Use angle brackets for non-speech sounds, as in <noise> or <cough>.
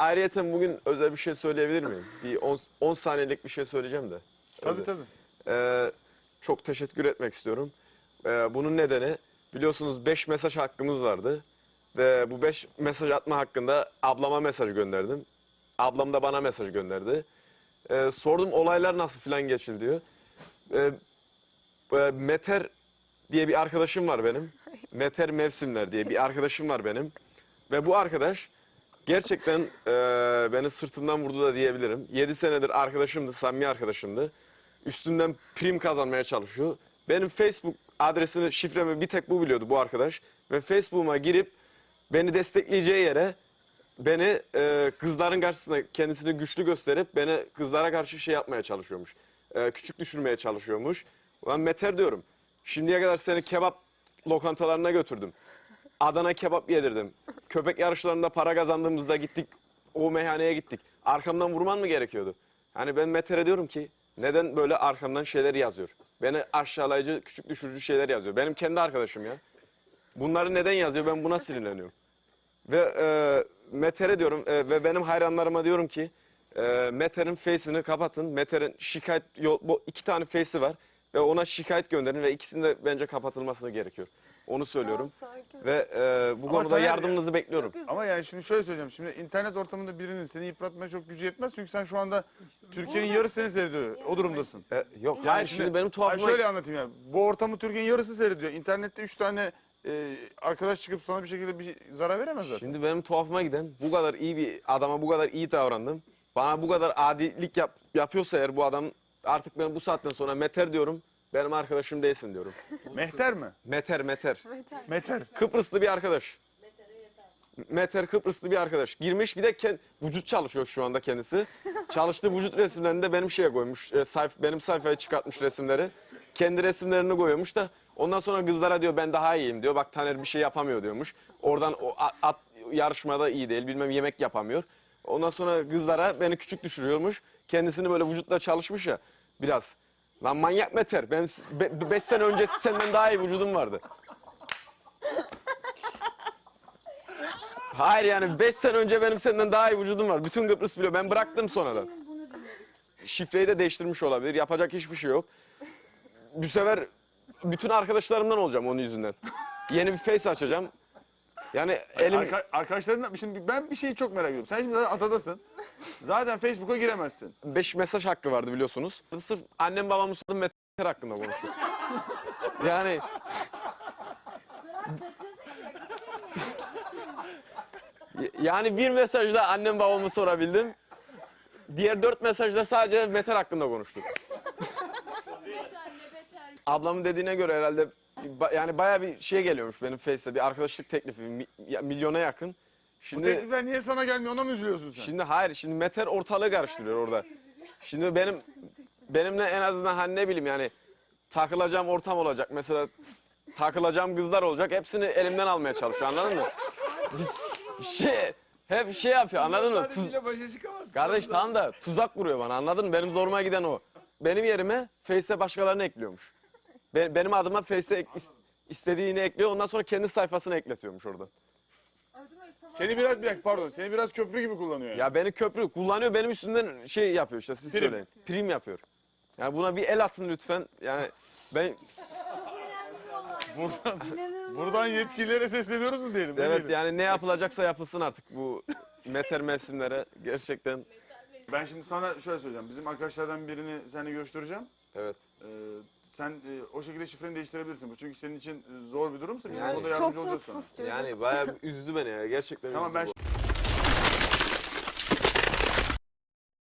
ayrıyeten bugün özel bir şey söyleyebilir miyim? Bir 10 saniyelik bir şey söyleyeceğim de. Tabii tabii. Ee, çok teşekkür etmek istiyorum. Ee, bunun nedeni biliyorsunuz 5 mesaj hakkımız vardı. Ve bu 5 mesaj atma hakkında ablama mesaj gönderdim. Ablam da bana mesaj gönderdi. Ee, sordum olaylar nasıl filan geçildi diyor. Ee, e, Meter diye bir arkadaşım var benim. <laughs> Meter Mevsimler diye bir arkadaşım var benim. Ve bu arkadaş gerçekten e, beni sırtımdan vurdu da diyebilirim. 7 senedir arkadaşımdı, samimi arkadaşımdı. Üstümden prim kazanmaya çalışıyor. Benim Facebook adresini, şifremi bir tek bu biliyordu bu arkadaş. Ve Facebook'uma girip beni destekleyeceği yere beni e, kızların karşısında kendisini güçlü gösterip beni kızlara karşı şey yapmaya çalışıyormuş. E, küçük düşürmeye çalışıyormuş. Ulan Meter diyorum. Şimdiye kadar seni kebap lokantalarına götürdüm. Adana kebap yedirdim. Köpek yarışlarında para kazandığımızda gittik. O meyhaneye gittik. Arkamdan vurman mı gerekiyordu? Hani ben Meter'e diyorum ki neden böyle arkamdan şeyler yazıyor? Beni aşağılayıcı, küçük düşürücü şeyler yazıyor. Benim kendi arkadaşım ya. Bunları neden yazıyor? Ben buna sinirleniyorum. Ve e, Meter'e diyorum e, ve benim hayranlarıma diyorum ki e, Meter'in face'ini kapatın. Meter'in şikayet yol, bu iki tane face'i var ve ona şikayet gönderin ve ikisinin de bence kapatılması gerekiyor. Onu söylüyorum. Ve e, bu Ama konuda Taner- yardımınızı bekliyorum. Ama yani şimdi şöyle söyleyeceğim. Şimdi internet ortamında birinin seni yıpratmaya çok gücü yetmez. Çünkü sen şu anda Türkiye'nin yarısı seni seyrediyor. O durumdasın. E, yok Yani şimdi, benim tuhafıma... Hayır, şöyle anlatayım yani. Bu ortamı Türkiye'nin yarısı seyrediyor. İnternette üç tane e, arkadaş çıkıp sana bir şekilde bir zarar veremezler. Şimdi benim tuhafıma giden bu kadar iyi bir adama bu kadar iyi davrandım. Bana bu kadar adilik yap, yapıyorsa eğer bu adam artık ben bu saatten sonra Meter diyorum. Benim arkadaşım değilsin diyorum. Mehter mi? Meter Meter. Meter. Kıbrıslı bir arkadaş. Meter Kıbrıslı bir arkadaş. Girmiş bir de kend, vücut çalışıyor şu anda kendisi. Çalıştığı vücut resimlerini de benim şeye koymuş. E, sayf, benim sayfaya çıkartmış resimleri. Kendi resimlerini koyuyormuş da ondan sonra kızlara diyor ben daha iyiyim diyor. Bak Taner bir şey yapamıyor diyormuş. Oradan o at, at yarışmada iyi değil bilmem yemek yapamıyor. Ondan sonra kızlara beni küçük düşürüyormuş. Kendisini böyle vücutla çalışmış ya biraz. Lan manyak Meter. Ben 5 sene önce senden daha iyi vücudum vardı. Hayır yani 5 sene önce benim senden daha iyi vücudum var. Bütün Kıbrıs biliyor. Ben bıraktım sonradan. Şifreyi de değiştirmiş olabilir. Yapacak hiçbir şey yok. Bu sefer bütün arkadaşlarımdan olacağım onun yüzünden. Yeni bir face açacağım. Yani elim... Arka, arkadaşlarından şimdi ben bir şeyi çok merak ediyorum. Sen şimdi adadasın. Zaten Facebook'a giremezsin. 5 mesaj hakkı vardı biliyorsunuz. Sırf annem babamın soyadı Meter hakkında konuştuk. yani... Yani bir mesajda annem babamı sorabildim. Diğer dört mesajda sadece Meter hakkında konuştuk. Ablamın dediğine göre herhalde yani baya bir şey geliyormuş benim Face'te bir arkadaşlık teklifi milyona yakın. Bu Şimdi teklifler niye sana gelmiyor ona mı üzülüyorsun sen? Şimdi hayır, şimdi Meter ortalığı karıştırıyor orada. Şimdi benim benimle en azından hani ne bileyim yani takılacağım ortam olacak. Mesela takılacağım kızlar olacak. Hepsini elimden almaya çalışıyor anladın mı? Biz şey hep şey yapıyor anladın mı? Tuz, kardeş tamam da tuzak kuruyor bana anladın mı? Benim zoruma giden o. Benim yerime Face'e başkalarını ekliyormuş. Be- benim adıma Face'e ek- is- istediğini ekliyor. Ondan sonra kendi sayfasını ekletiyormuş orada. Seni biraz bir dakika pardon. Seni biraz köprü gibi kullanıyor. Yani. Ya beni köprü kullanıyor benim üstümden şey yapıyor işte siz Prim. söyleyin. Prim yapıyor. Yani buna bir el atın lütfen. Yani ben Buradan, buradan yetkililere sesleniyoruz mu diyelim? ne evet diyelim? yani ne yapılacaksa yapılsın artık bu meter mevsimlere gerçekten Ben şimdi sana şöyle söyleyeceğim. Bizim arkadaşlardan birini seninle görüştüreceğim. evet. Ee, sen e, o şekilde şifreni değiştirebilirsin. Bu çünkü senin için e, zor bir durumsa biz Yani- ona da yardımcı olacağız sana. mutsuz çocuk. Yani bayağı üzdü beni ya gerçekten Tamam üzdü ben bu.